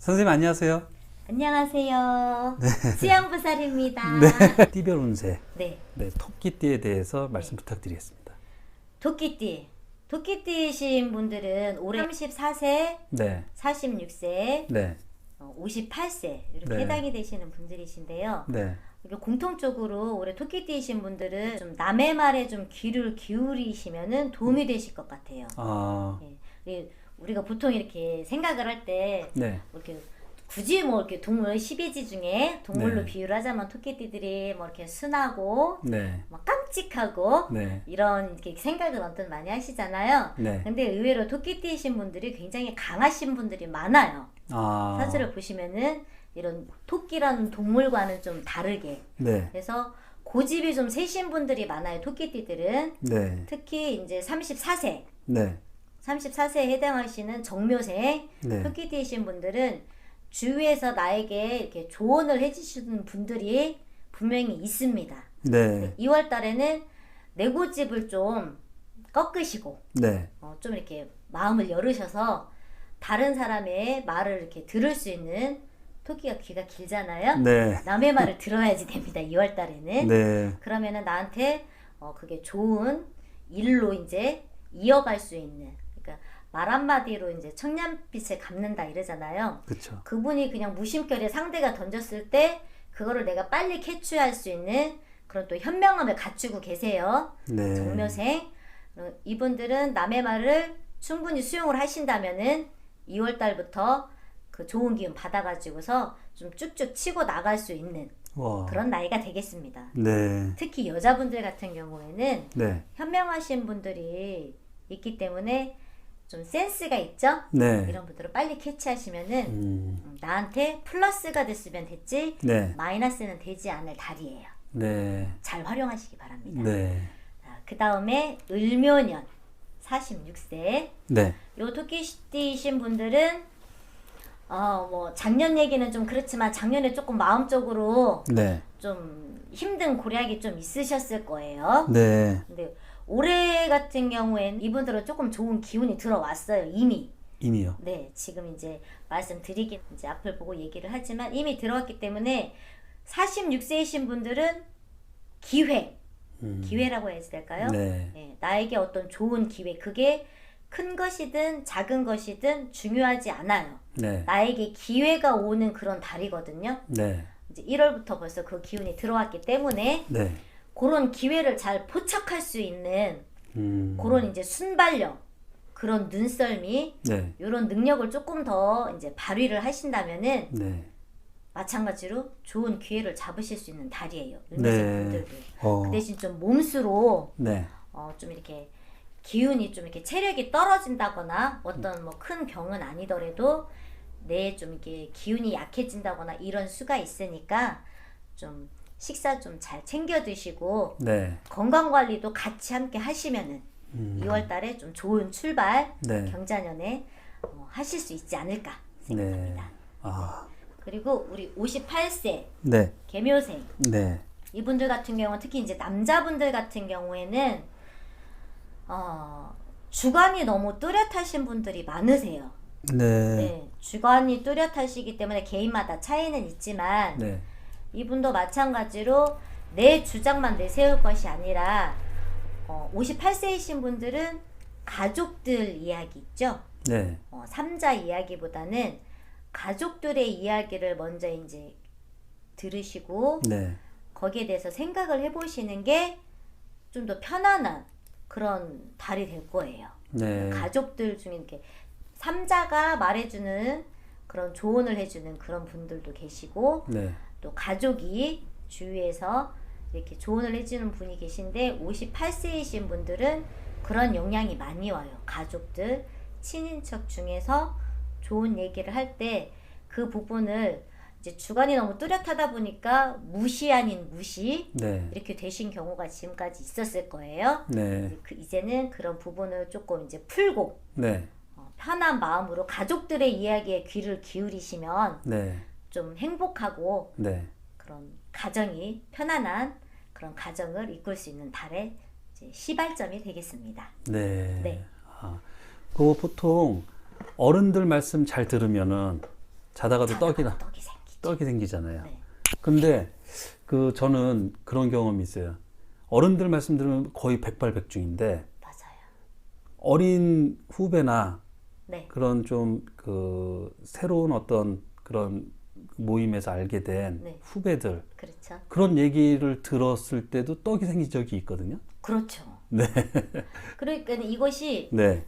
선생님 안녕하세요. 안녕하세요. 수양부살입니다. 네. 띠별 운세, 네. 네, 토끼띠에 대해서 말씀 부탁드리겠습니다. 도끼띠. 도끼띠이신 분들은 올해 34세, 네, 46세, 네, 어, 58세 이렇게 네. 해당이 되시는 분들이신데요. 네, 공통적으로 올해 토끼띠이신 분들은 좀 남의 말에 좀 귀를 기울이시면은 도움이 되실 것 같아요. 아, 예. 우리- 우리가 보통 이렇게 생각을 할때 네, 이렇게 굳이 뭐 이렇게 동물 12지 중에 동물로 네. 비유를 하자면 토끼띠들이 뭐 이렇게 순하고 네, 막 깜찍하고 네, 이런 이렇게 생각을 어떤 많이 하시잖아요. 네. 근데 의외로 토끼띠이신 분들이 굉장히 강하신 분들이 많아요. 아, 사주를 보시면은 이런 토끼라는 동물과는 좀 다르게 네, 그래서 고집이 좀 세신 분들이 많아요. 토끼띠들은 네, 특히 이제 34세, 네, 34세에 해당하시는 정묘생 네, 토끼띠이신 분들은 주위에서 나에게 이렇게 조언을 해주시는 분들이 분명히 있습니다. 네, 2월 달에는 내 고집을 좀 꺾으시고 네, 어, 좀 이렇게 마음을 열으셔서 다른 사람의 말을 이렇게 들을 수 있는 토끼가 귀가 길잖아요. 네, 남의 말을 들어야지 됩니다. 2월 달에는. 네, 그러면은 나한테 어, 그게 좋은 일로 이제 이어갈 수 있는 말 한마디로 이제 청년빛을 갚는다 이러잖아요. 그렇죠. 그분이 그냥 무심결에 상대가 던졌을 때 그거를 내가 빨리 캐치할 수 있는 그런 또 현명함을 갖추고 계세요. 네, 정묘생 어, 이분들은 남의 말을 충분히 수용을 하신다면은 2월 달부터 그 좋은 기운 받아가지고서 좀 쭉쭉 치고 나갈 수 있는 와, 그런 나이가 되겠습니다. 네, 특히 여자분들 같은 경우에는 네, 현명하신 분들이 있기 때문에 좀 센스가 있죠? 네, 이런 분들을 빨리 캐치하시면은 음, 음, 나한테 플러스가 됐으면 됐지 네, 마이너스는 되지 않을 달이에요. 네, 잘 활용하시기 바랍니다. 네, 그 다음에 을묘년 46세. 네, 요 토끼띠이신 분들은 어 뭐 작년 얘기는 좀 그렇지만 작년에 조금 마음적으로 네, 좀 힘든 고략이 좀 있으셨을 거예요. 네, 근데 올해 같은 경우에는 이분들은 조금 좋은 기운이 들어왔어요 이미. 이미요. 네, 지금 이제 말씀드리긴 이제 앞을 보고 얘기를 하지만 이미 들어왔기 때문에 46세이신 분들은 기회, 음, 기회라고 해야 될까요? 네, 네, 나에게 어떤 좋은 기회, 그게 큰 것이든 작은 것이든 중요하지 않아요. 네, 나에게 기회가 오는 그런 달이거든요. 네, 이제 1월부터 벌써 그 기운이 들어왔기 때문에 네, 그런 기회를 잘 포착할 수 있는 음, 그런 이제 순발력, 그런 눈썰미, 네, 이런 능력을 조금 더 이제 발휘를 하신다면은 네, 마찬가지로 좋은 기회를 잡으실 수 있는 달이에요. 네. 을묘생 분들도. 어, 그 대신 좀 몸수로 네, 어, 좀 이렇게 기운이 좀 이렇게 체력이 떨어진다거나 어떤 뭐 큰 병은 아니더라도 내 좀 이렇게 기운이 약해진다거나 이런 수가 있으니까 좀 식사 좀 잘 챙겨 드시고 네, 건강 관리도 같이 함께 하시면은 음, 2월 달에 좀 좋은 출발 네, 경자년에 어, 하실 수 있지 않을까 네, 생각합니다. 아, 그리고 우리 58세 네, 개묘생. 네, 이분들 같은 경우는 특히 이제 남자분들 같은 경우에는 어, 주관이 너무 뚜렷하신 분들이 많으세요. 네, 네, 주관이 뚜렷하시기 때문에 개인마다 차이는 있지만 네, 이분도 마찬가지로 내 주장만 내세울 것이 아니라 어, 58세이신 분들은 가족들 이야기 있죠. 네, 어, 삼자 이야기보다는 가족들의 이야기를 먼저 이제 들으시고 네, 거기에 대해서 생각을 해보시는 게 좀 더 편안한 그런 달이 될 거예요. 네, 가족들 중에 이렇게 삼자가 말해주는 그런 조언을 해주는 그런 분들도 계시고 네, 또 가족이 주위에서 이렇게 조언을 해주는 분이 계신데 58세이신 분들은 그런 영향이 많이 와요. 가족들, 친인척 중에서 좋은 얘기를 할 때 그 부분을 이제 주관이 너무 뚜렷하다 보니까 무시 아닌 무시 네, 이렇게 되신 경우가 지금까지 있었을 거예요. 네, 그 이제는 그런 부분을 조금 이제 풀고 네, 어, 편한 마음으로 가족들의 이야기에 귀를 기울이시면 네, 좀 행복하고 네, 그런 가정이 편안한 그런 가정을 이끌 수 있는 달의 시발점이 되겠습니다. 네. 네. 아, 그 보통 어른들 말씀 잘 들으면은 자다가도 떡이나 떡이. 떡이 생기잖아요. 네. 근데 그 저는 그런 경험이 있어요. 어른들 말씀 들으면 거의 백발백중인데 맞아요. 어린 후배나 네. 그런 좀 그 새로운 어떤 그런 모임에서 알게 된 네. 후배들 그렇죠. 그런 얘기를 들었을 때도 떡이 생긴 적이 있거든요. 그렇죠. 네. 그러니까 이것이 네.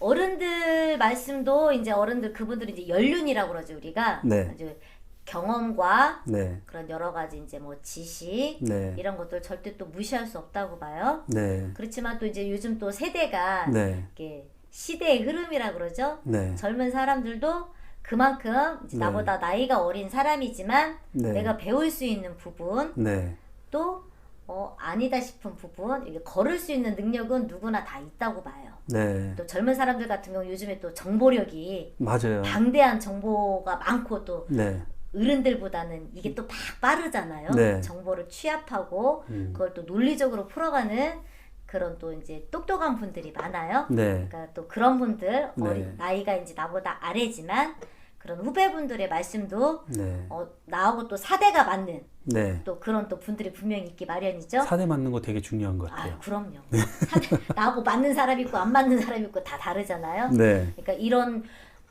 어른들 말씀도 이제 어른들 그분들이 이제 연륜이라고 그러죠 우리가 네. 이제 경험과 네. 그런 여러 가지 이제 뭐 지식 네. 이런 것들 절대 또 무시할 수 없다고 봐요. 네. 그렇지만 또 이제 요즘 또 세대가 네. 이게 시대의 흐름이라 그러죠. 네. 젊은 사람들도 그만큼 이제 네. 나보다 나이가 어린 사람이지만 네. 내가 배울 수 있는 부분 네. 또 어, 아니다 싶은 부분 이게 걸을 수 있는 능력은 누구나 다 있다고 봐요. 네. 또 젊은 사람들 같은 경우 요즘에 또 정보력이 맞아요. 방대한 정보가 많고 또 네. 어른들보다는 이게 또 막 빠르잖아요. 네. 정보를 취합하고 음. 그걸 또 논리적으로 풀어가는 그런 또 이제 똑똑한 분들이 많아요. 네. 그러니까 또 그런 분들 네. 어리, 나이가 이제 나보다 아래지만 그런 후배분들의 말씀도 네. 어, 나하고 또 사대가 맞는 네. 또 그런 또 분들이 분명히 있기 마련이죠. 사대 맞는 거 되게 중요한 것 아, 같아요. 그럼요. 사대, 나하고 맞는 사람 있고 안 맞는 사람 있고 다 다르잖아요. 네. 그러니까 이런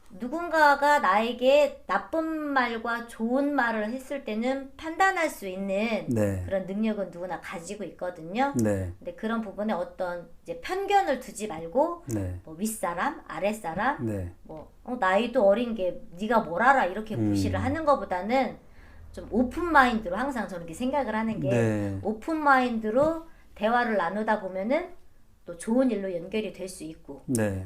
누군가가 나에게 나쁜 말과 좋은 말을 했을 때는 판단할 수 있는 네. 그런 능력은 누구나 가지고 있거든요. 네. 근데 그런 부분에 어떤 이제 편견을 두지 말고 네. 뭐 윗사람, 아랫사람, 네. 뭐 어, 나이도 어린 게 네가 뭘 알아 이렇게 음. 무시를 하는 것보다는 좀 오픈 마인드로 항상 저는 이렇게 생각을 하는 게 네. 오픈 마인드로 대화를 나누다 보면은 또 좋은 일로 연결이 될 수 있고 네.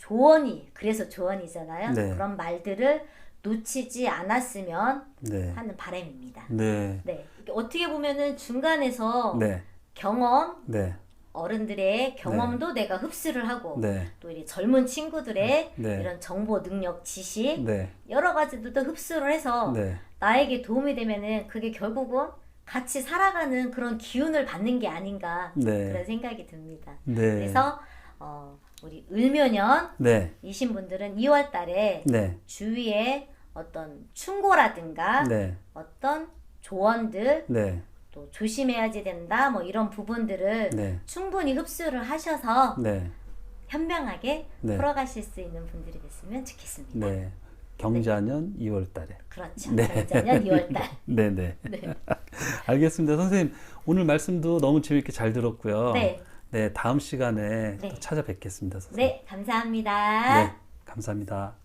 조언이 그래서 조언이잖아요. 네. 그런 말들을 놓치지 않았으면 네. 하는 바람입니다. 네. 네. 어떻게 보면은 중간에서 네. 경험 네. 어른들의 경험도 내가 흡수를 하고 네. 또이 젊은 친구들의 네. 이런 정보 능력 지식 네. 여러 가지들도 흡수를 해서 네. 나에게 도움이 되면은 그게 결국은 같이 살아가는 그런 기운을 받는 게 아닌가 네. 그런 생각이 듭니다. 네. 그래서 어, 우리 을묘년 네. 이신 분들은 2월 달에 네. 주위에 어떤 충고라든가 네. 어떤 조언들 네. 또 조심해야지 된다 뭐 이런 부분들을 네. 충분히 흡수를 하셔서 네. 현명하게 네. 풀어가실 수 있는 분들이 됐으면 좋겠습니다. 네. 경자년 2월 달에. 그렇죠. 네. 경자년 2월 달. 네, 네. 네. 알겠습니다. 선생님, 오늘 말씀도 너무 재밌게 잘 들었고요. 네. 네, 다음 시간에 네. 또 찾아뵙겠습니다, 선생님. 네, 감사합니다. 네, 감사합니다.